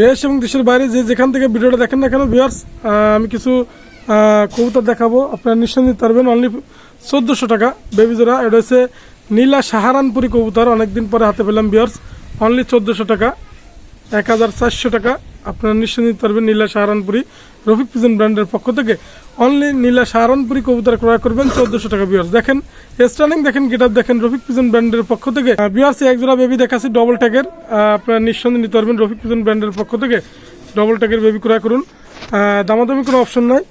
দেশ এবং দেশের বাইরে যে যেখান থেকে ভিডিওটা দেখেন না কেন ভিউয়ার্স আমি কিছু কবুতর দেখাবো। আপনারা নিঃসন্দেহ পারবেন অনলি চোদ্দোশো টাকা। বেবিজোড়া এটা হচ্ছে নীলা সাহারানপুরি কবুতর, অনেকদিন পরে হাতে পেলাম ভিউয়ার্স অনলি চোদ্দোশো টাকা। এক হাজার চারশো টাকা। আপনারা নিশ্চয় নিতে পারবেন নীলা সাহারানপুরি, রফিক পিজন ব্র্যান্ডের পক্ষ থেকে। অনলি নীলা সাহারানপুরি কবুতর ক্রয় করবেন চোদ্দোশো টাকা বিয়ার্স দেখেন স্টার্নিং দেখেন গেটআপ দেখেন, রফিক পিজন ব্র্যান্ডের পক্ষ থেকে। বিয়ার্স এক জোড়া বেবি দেখাচ্ছি ডবল ট্যাগের আপনার নিঃসন্দেহে নিতে পারবেন রফিক পিজন ব্র্যান্ডের পক্ষ থেকে। ডবল ট্যাগের বেবি ক্রয় করুন। দামাদামি কোনো অপশন নাই।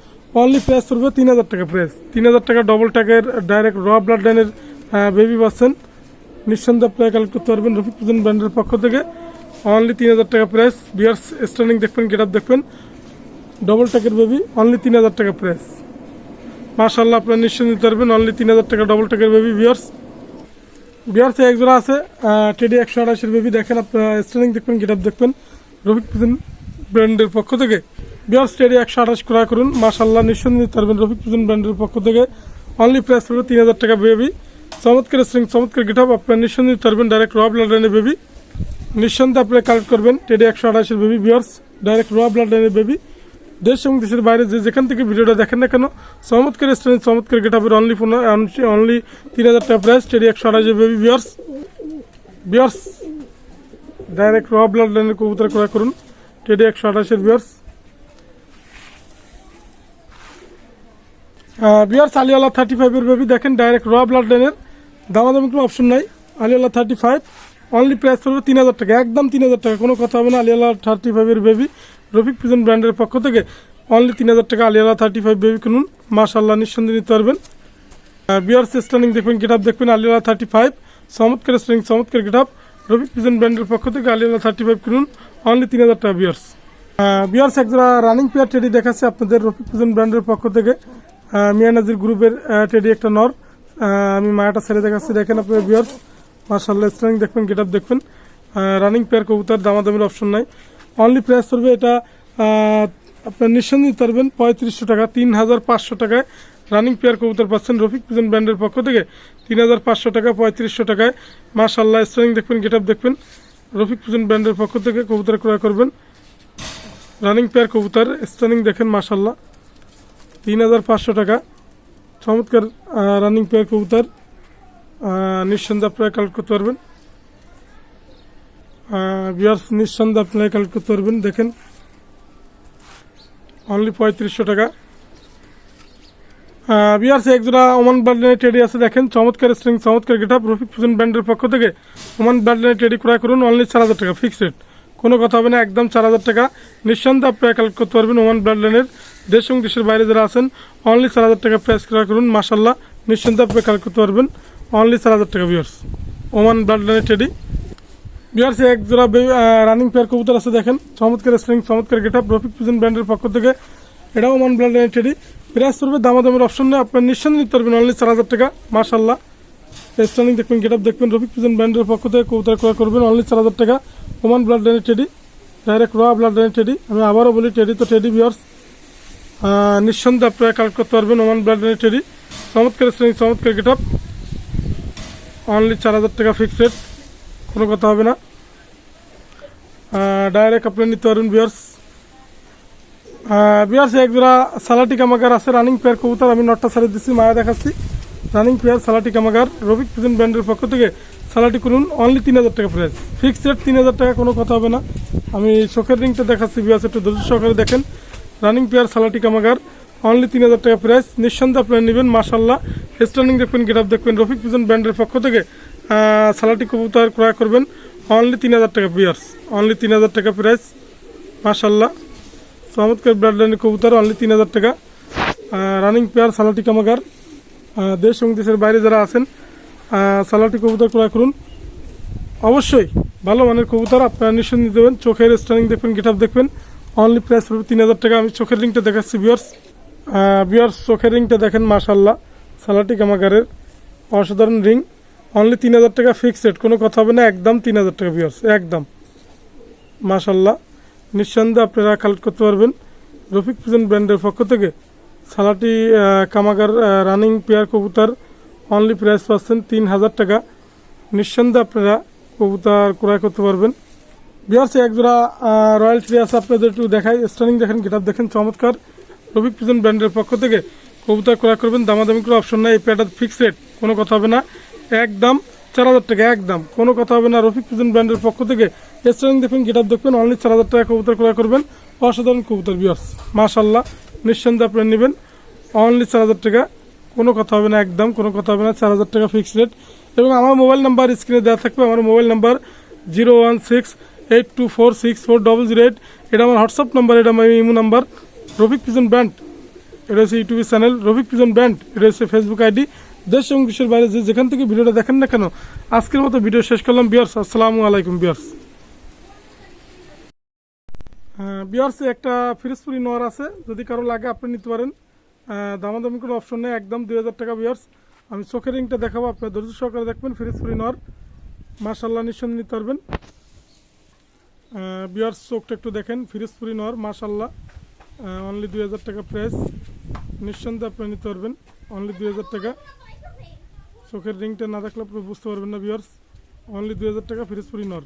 অনলি প্রাইস পড়বে তিন হাজার টাকা প্রাইস তিন হাজার টাকা ডবল ট্যাগের ডাইরেক্ট র ব্লাড লাইনের বেবি পাচ্ছেন। নিঃসন্দেহে আপনারা কালেক্ট করতে পারবেন রফিক পিজন ব্র্যান্ডের পক্ষ থেকে। অনলি তিন হাজার টাকা প্রাইস বিয়ার্স স্টার্নিং দেখবেন গেট দেখবেন। ডবল টাকের বেবি অনলি তিন হাজার টাকা প্রাইস মার্শাল্লাহ আপনার নিশ্চয় নিতে পারবেন। অনলি তিন হাজার টাকা ডবল টাকের বেবি বিয়ার্স বিয়ার্সে এক জোড়া আছে টেডি একশো আড়াইশের বেবি দেখেন আপনার স্টার্নিং দেখবেন গেট দেখবেন। রফিক পিজন ব্র্যান্ডের পক্ষ থেকে। বিয়ার্স টেডি একশো আঠাশ ক্রয় করুন। মার্শাল্লাহ নিশ্চয় নিতে পারবেন রফিক পিজন ব্র্যান্ডের পক্ষ থেকে। অনলি প্রাইস পড়বে তিন হাজার টাকা বেবি চমৎকার স্ট্রিং চমৎকার গেট আপ আপনার নিশ্চয় নিতে পারবেন ডাইরেক্ট রব লাইনের বেবি নিঃসন্দেহে আপনি কালেক্ট করবেন টেডি একশো আঠাশের বেবি বিয়ার্স ডাইরেক্ট র ব্লাড লাইনের বেবি দেশ এবং দেশের বাইরে যে যেখান থেকে ভিডিওটা দেখেন না কেন, চমৎকার স্ট্রেন চমৎকার গেট আপের অনলি ফোন অনলি তিন হাজার টাকা প্রাইস টেডি একশো আঠাশের বেবি বিয়ার্স বিয়ার্স ডাইরেক্ট র ব্লাড লাইনের কবুতর ক্রয় করুন টেডি একশো আঠাশের বিয়ার্স বিয়ার্স আলিওয়ালা থার্টি ফাইভের বেবি দেখেন ডাইরেক্ট র ব্লাড লাইনের দামাদামি কোনো অপশন নাই আলিওয়ালা থার্টি ফাইভ অনলি প্রাইস পড়বে তিন হাজার টাকা, একদম তিন হাজার টাকা, কোনো কথা হবে না, আলিয়ালা থার্টি ফাইভের বেবি রফিক পিজন ব্র্যান্ডের পক্ষ থেকে অনলি তিন হাজার টাকা আলিয়ালা থার্টি ফাইভ বেবি কিনুন। মাশাল্লাহ নিঃসন্দেহে নিতে পারবেন। বিয়ার স্টার্নিং দেখবেন গেট আপ দেখবেন, আলিয়ালা থার্টি ফাইভ চমৎকার স্টার্নিং চমৎকার গেট আপ রফিক পিজন ব্র্যান্ডের পক্ষ থেকে আলিয়ালা থার্টি ফাইভ কিনুন। অনলি তিন হাজার টাকা বিয়ার্স বিয়ার্স একজোড়া রানিং পেয়ার টেডি দেখাচ্ছে আপনাদের রফিক পিজন ব্র্যান্ডের পক্ষ থেকে। মিয়ানাজির গ্রুপের টেডি একটা নর। আমি মায়াটা ছেড়ে দেখাচ্ছি, দেখেন আপনার বিয়ার্স মার্শাল্লাহ স্ট্রেং দেখবেন গেট দেখবেন। রানিং পেয়ার কবুতর, দামাদামির অপশন নাই। অনলি প্রাইস করবে এটা আপনার নিঃসন্দেহে পারবেন পঁয়ত্রিশশো টাকা তিন হাজার পাঁচশো টাকায় রানিং পেয়ার কবুতর পাচ্ছেন রফিক পিজন ব্র্যান্ডের পক্ষ থেকে। তিন হাজার পাঁচশো টাকা, পঁয়ত্রিশশো টাকায়। মার্শাল্লাহ স্ট্রেং দেখবেন গেট আপ দেখবেন। রফিক পিজন ব্র্যান্ডের পক্ষ থেকে কবুতর ক্রয় করবেন। রানিং পেয়ার কবুতর স্টার্নিং দেখেন মার্শাল্লাহ তিন হাজার পাঁচশো টাকা। চমৎকার রানিং পেয়ার কবুতর। নিঃসন্দেহে আপনারা কালেক্ট করতে পারবেন। বিয়ার্স নিঃসন্দেহে আপনারা কালেক্ট করতে পারবেন দেখেন। অনলি পঁয়ত্রিশশো টাকা। বিয়ার্স একজোড়া ওমান ব্র্যান্ডের টেডি আছে দেখেন। চমৎকার স্ট্রিং চমৎকার গেট আপ রফিক ফুজন ব্র্যান্ডের পক্ষ থেকে ওমান ব্র্যান্ডের টেডি ক্রয় করুন। অনলি চার হাজার টাকা ফিক্সড রেট কোনো কথা হবে না, একদম চার হাজার টাকা। নিঃসন্দেহে আপনারা কালেক্ট করতে পারবেন ওমান ব্র্যান্ডের দেশ এবং দেশের বাইরে যারা আছেন অনলি চার হাজার টাকা প্রাইস ক্রয় করুন। মাসাল্লাহ নিঃসন্দেহে আপনারা কালেক্ট করতে পারবেন অনলি চার হাজার টাকা বিয়ার্স ওমান ব্র্যান্ডের টেডি। বিয়ার্স এক জোড়া রানিং পেয়ার কবুতর আছে দেখেন। চমৎকার স্ট্রিং চমৎকার গেট আপ রফিক পিজন ব্র্যান্ডের পক্ষ থেকে। এটাও ওমান ব্র্যান্ডের টেডি প্রাইস পড়বে, দামাদামের অপশন নেই। আপনার নিঃসন্দেহে নিতে পারবেন অনলি চার হাজার টাকা। মাসাল্লাহ স্টার্নিং দেখবেন গেট আপ দেখবেন, রফিক পিজন ব্র্যান্ডের পক্ষ থেকে কবুতর ক্রয় করবেন অনলি চার হাজার টাকা। ওমান ব্লাড লাইনের টেডি ডাইরেক্ট র ব্লাড লাইনের টেডি আমি আবারও বলি টেডি তো টেডি বিয়ার্স নিঃসন্দেহে আপনারা কালেক্ট করতে পারবেন ওমান ব্লাড লাইনের টেডি চমৎকার স্টার্নিং চমৎকার গেট আপ অনলি চার হাজার টাকা ফিক্সড রেট কোনো কথা হবে না। ডাইরেক্ট আপনি নিতে পারবেন বিয়ার্স বিয়ার্স এক জোড়া সালাটি কামাগার আছে রানিং পেয়ার কবুতর। আমি নটটা ছেড়ে দিচ্ছি মায়া দেখাচ্ছি। রানিং পেয়ার সালাটি কামাগার। রবিক প্রেজেন্ট ব্র্যান্ডের পক্ষ থেকে সালাটি করুন অনলি তিন হাজার টাকা প্রাইস ফিক্সড রেট তিন হাজার টাকা, কোনো কথা হবে না। আমি চোখের রিংটা দেখাচ্ছি বিয়ার্স একটু ধৈর্য সহকারে দেখেন। রানিং পেয়ার সালাটি কামাগার অনলি তিন হাজার টাকা প্রাইস নিঃসন্দেহে আপনারা নেবেন মাশাল্লাহ স্টার্নিং দেখবেন গেট আপ দেখবেন। রফিক পিজন ব্র্যান্ডের পক্ষ থেকে সালাটি কবুতর ক্রয় করবেন অনলি তিন হাজার টাকা বিয়ার্স অনলি তিন হাজার টাকা প্রাইস মাশাল্লাহ চমৎকার ব্লাড লাইনের কবুতর অনলি তিন হাজার টাকা। রানিং পেয়ার সালাটি কামাগার। দেশ এবং দেশের বাইরে যারা আছেন সালাটি কবুতর ক্রয় করুন। অবশ্যই ভালো মানের কবুতর আপনারা নিতে দেবেন চোখের স্টার্নিং দেখবেন গেট দেখবেন। অনলি প্রাইস পড়বে তিন হাজার টাকা। আমি চোখের রিংটা দেখাচ্ছি বিয়ার্স বিয়ার্স চোখের রিংটা দেখেন মাশাল্লাহ সালাটি কামাগারের অসাধারণ রিং অনলি তিন হাজার টাকা ফিক্সড কোনো কথা হবে না, একদম তিন হাজার টাকা বিয়ার্স একদম। মাশাল্লাহ নিঃসন্দেহে আপনারা কালেক্ট করতে পারবেন। রফিক পিজন ব্র্যান্ডের পক্ষ থেকে সালাটি কামাগার রানিং পেয়ার কবুতার অনলি প্রাইস পাচ্ছেন তিন হাজার টাকা। নিঃসন্দেহে আপনারা কবুতার ক্রয় করতে পারবেন। বিহার সে একজোড়া রয়্যাল ট্রি আছে, আপনাদের একটু দেখাই। স্টার্নিং দেখেন গেট দেখেন, চমৎকার। রফিক পিজন ব্র্যান্ডের পক্ষ থেকে কবুতর ক্রয় করবেন। দামাদামি করে অপশন নাই, এই প্যাটার ফিক্স রেট কোনো কথা হবে না। একদম চার হাজার টাকা, একদম। কোনো কথা হবে না। রফিক পিজন ব্র্যান্ডের পক্ষ থেকে স্টার্নিং দেখবেন গেট দেখবেন অনলি চার হাজার টাকা কবুতর ক্রয় করবেন। অসাধারণ কবুতর বিয়ার্স মাশাল্লাহ নিঃসন্দেহে আপনারা নেবেন। অনলি চার হাজার টাকা। কোনো কথা হবে না, একদম কোনো কথা হবে না। চার হাজার টাকা ফিক্স রেট এবং আমার মোবাইল নাম্বার স্ক্রিনে দেওয়া থাকবে। আমার mobile number zero one six eight two four six four double zero eight এটা আমার হোয়াটসঅ্যাপ নাম্বার, এটা আমার imo number. Rafiq pigeon brand, এটা হচ্ছে YouTube channel Rafiq pigeon brand, এটা হচ্ছে ফেসবুক আইডি দেশ এবং বিশ্বের বাইরে যে যেখান থেকে ভিডিওটা দেখেন না কেন, আজকের মতো ভিডিও শেষ করলাম। বিয়ার্স আসসালামু আলাইকুম বিয়ার্স বিয়ার্স একটা ফিরোজপুরি নোয়ার আছে। যদি কারও লাগে, আপনি নিতে পারেন। দামাদামি কোনো অপশন নেই, একদম দুই হাজার টাকা বিয়ার্স আমি চোখের রিংটা দেখাবো, আপনার ধৈর্য সহকারে দেখবেন, ফিরোজপুরি নোয়ার। মার্শাল্লাহ নিঃসন্দেহে নিতে পারবেন। বিয়ার্স চোখটা একটু দেখেন, ফিরোজপুরি নোয়ার মার্শাল্লাহ অনলি দুই হাজার টাকা প্রাইস নিঃসন্দেহে আপনি নিতে পারবেন অনলি দুই হাজার টাকা। চোখের রিংটা না থাকলে আপনি বুঝতে পারবেন না বিয়ার্স অনলি দুই হাজার টাকা ফিরোজপুরি নর।